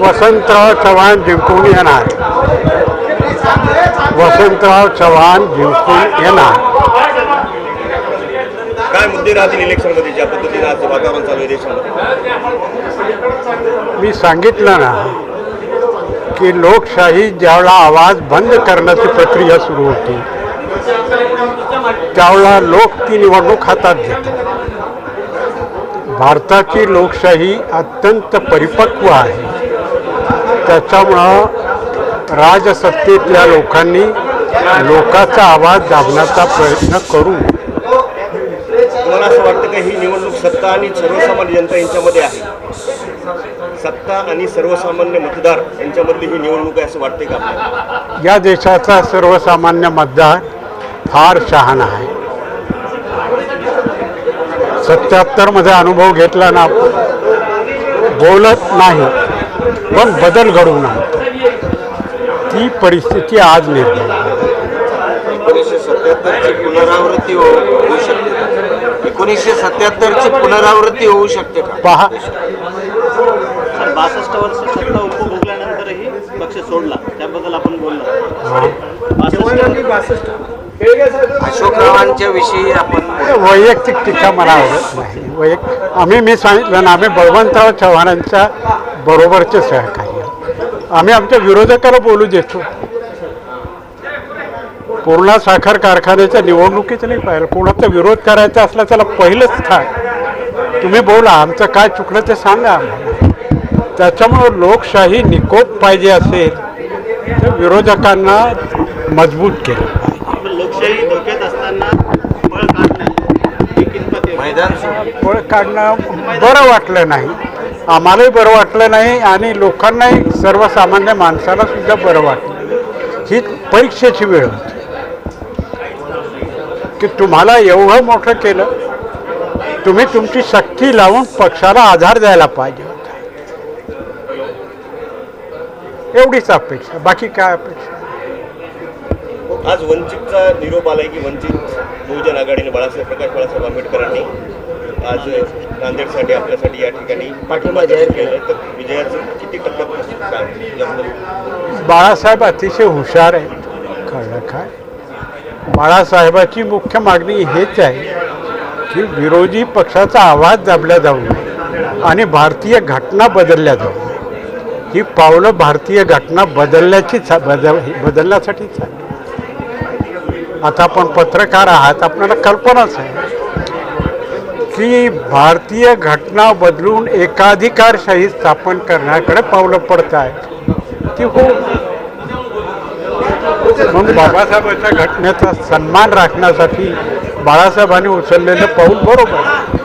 वसंतराव चव्हाण जिंकून येणार. वसंतराव चव्हाण जिंकून येणार. काय मुद्दे राहतील इलेक्शनमध्ये ज्या पद्धतीने आज वातावरण चालू आहे देशामध्ये? मी सांगितलं ना की लोकशाही ज्यावेळेला आवाज बंद करण्याची प्रक्रिया सुरू होती त्यावेळेला लोक ती निवडणूक हातात घेतात. भारताची लोकशाही अत्यंत परिपक्व आहे. त्याच्यामुळं राजसत्तेतल्या लोकांनी लोकांचा आवाज दाबण्याचा प्रयत्न करू. तुम्हाला असं वाटतं का ही निवडणूक सत्ता आणि सर्वसामान्य जनता यांच्यामध्ये आहे. सत्ता आणि सर्वसामान्य मतदार यांच्यामधली ही निवडणूक आहे असं वाटते का या देशाचा सर्वसामान्य मतदार फार शहाणा आहे. सत्याहत्तरमध्ये अनुभव घेतला ना आपण. बोलत नाही पण बदल घडवून आणतो ती परिस्थिती आज. एकोणीसशे सत्याहत्तरची पुनरावृत्ती हो- होऊ शकते एकोणीसशे सत्याहत्तरची पुनरावृत्ती होऊ शकते का? पहा. बासष्ट वर्ष सत्ता उपभोगल्यानंतरही पक्ष सोडला. त्याबद्दल आपण बोललो. बासष्ट अशोकरावांच्या विषयी आपण वैयक्तिक टीका मला आवडत नाही. वैयक्तिक आम्ही मी सांगितलं ना आम्ही बळवंतराव चव्हाणांच्या बरोबरचे सहकार्य आम्ही आमच्या विरोधकाला बोलू देतो. पूर्णा साखर कारखान्याच्या निवडणुकीच नाही पाहिलं. कोणाचा विरोध करायचा असला त्याला पहिलंच स्थान. तुम्ही बोला आमचं काय चुकलं ते सांगा आम्हाला. त्याच्यामुळं लोकशाही निकोप पाहिजे असेल तर विरोधकांना मजबूत केलं. असताना बळ काढणं? मैदान पळ काढणं बरं वाटलं नाही. आम्हालाही बरं वाटलं नाही आणि लोकांनाही सर्वसामान्य माणसाला सुद्धा बरं वाटलं. ही परीक्षेची वेळ होती. की तुम्हाला एवढं मोठं केलं तुम्ही तुमची शक्ती लावून पक्षाला आधार द्यायला पाहिजे होता. एवढीच अपेक्षा. बाकी काय अपेक्षा? आज वंचितचा निरोप आला आहे की वंचित बहुजन आघाडीने बाळासाहेब प्रकाश बाळासाहेब आंबेडकरांनी आज नांदेडसाठी आपल्यासाठी या ठिकाणी पाठिंबा जाहीर केला तर विजयाचं किती टप्प्यात बाळासाहेब अतिशय हुशार आहेत. कळलं काय बाळासाहेबाची मुख्य मागणी हेच आहे की विरोधी पक्षाचा आवाज दाबला जाऊ नये आणि भारतीय घटना बदलल्या जाऊ नये. ही पावलं भारतीय घटना बदलण्याचीच बदल बदलण्यासाठीच आहे. आता आपण पत्रकार आहात आपल्याला कल्पनाच आहे की भारतीय घटना बदलून एकाधिकारशाही स्थापन करण्याकडे पावलं पडत आहेत ती हो म्हणून बाबासाहेबांच्या घटनेचा सन्मान राखण्यासाठी बाळासाहेबांनी उचललेलं पाऊल बरोबर आहे.